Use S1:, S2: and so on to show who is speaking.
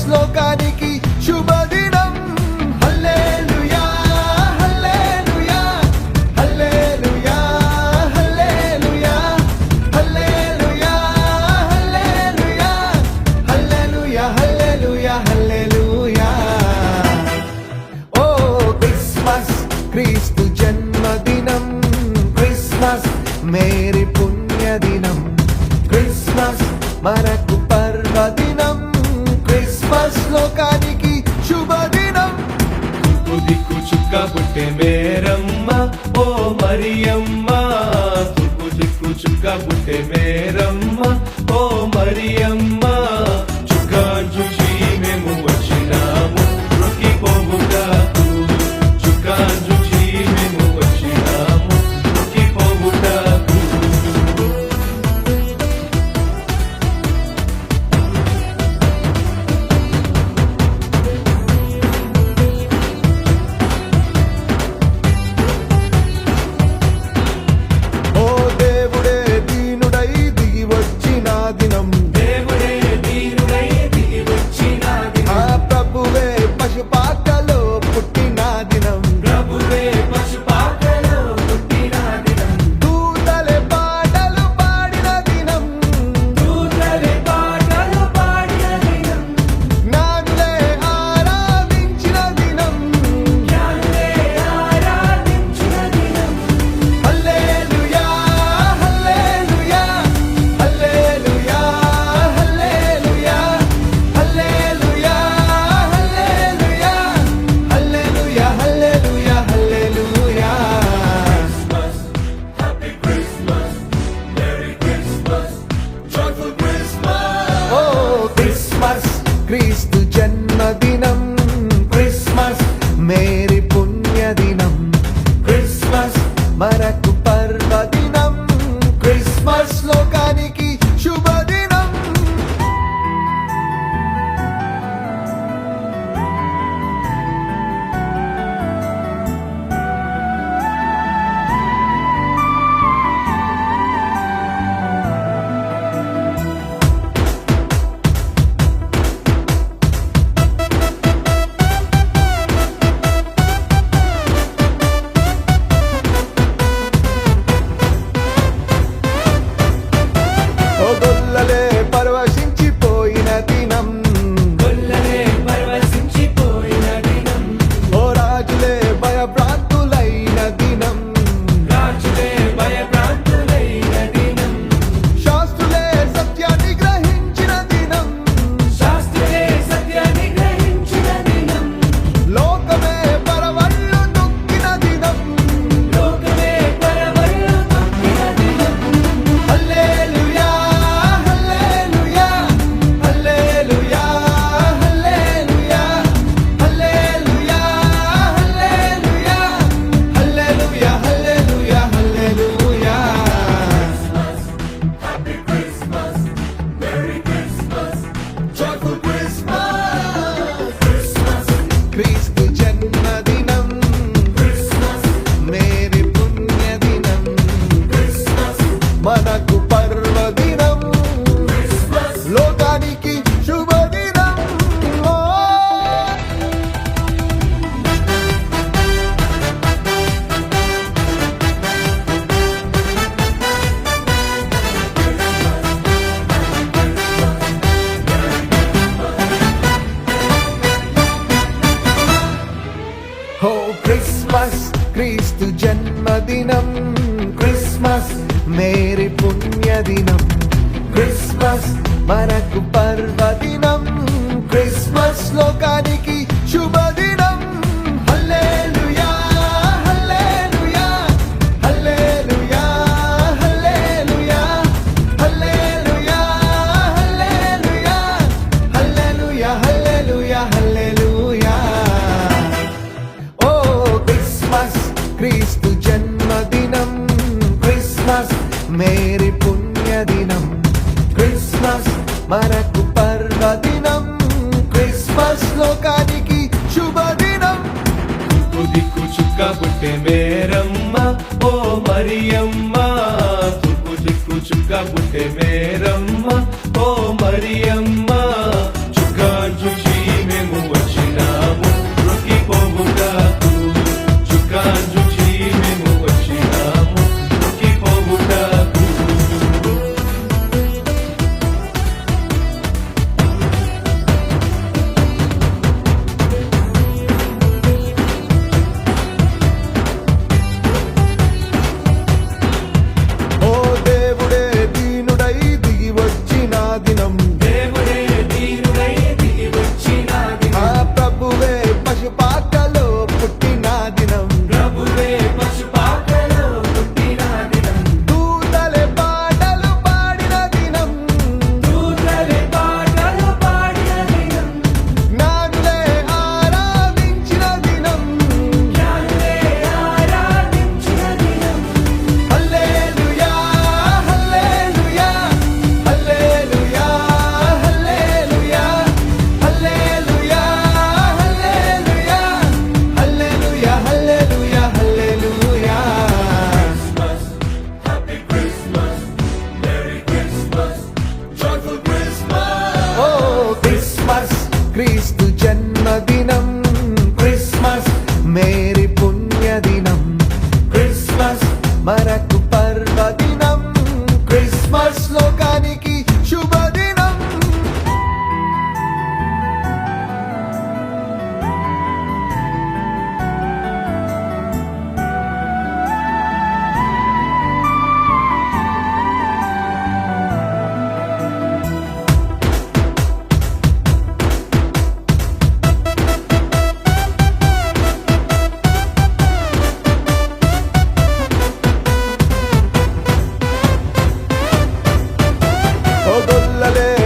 S1: శ్లోకానికి శుభదినం. హల్లెలూయా హల్లెలూయా హల్లెలూయా హల్లెలూయా హల్లెలూయా హల్లెలూయా హల్లెలూయా హల్లెలూయా హల్లెలూయా. ఓ క్రిస్మస్ క్రీస్తు జన్మదినం. క్రిస్మస్ మేరీ పుణ్యదినం. క్రిస్మస్ మరక loca Please to Jen. మనకు పర్వదినం. క్రిస్మస్ లోకానికి శుభదినం. హల్లెలూయా హల్లెలూయా
S2: మేరీ
S1: పుణ్యదినం.
S2: క్రిస్మస్
S1: మనకు పర్వదినం.
S2: క్రిస్మస్
S1: లోకానికి శుభదినం. దిక్కు చుక్క పుట్టే మేరం. దినం Please ఓ గొల్లలే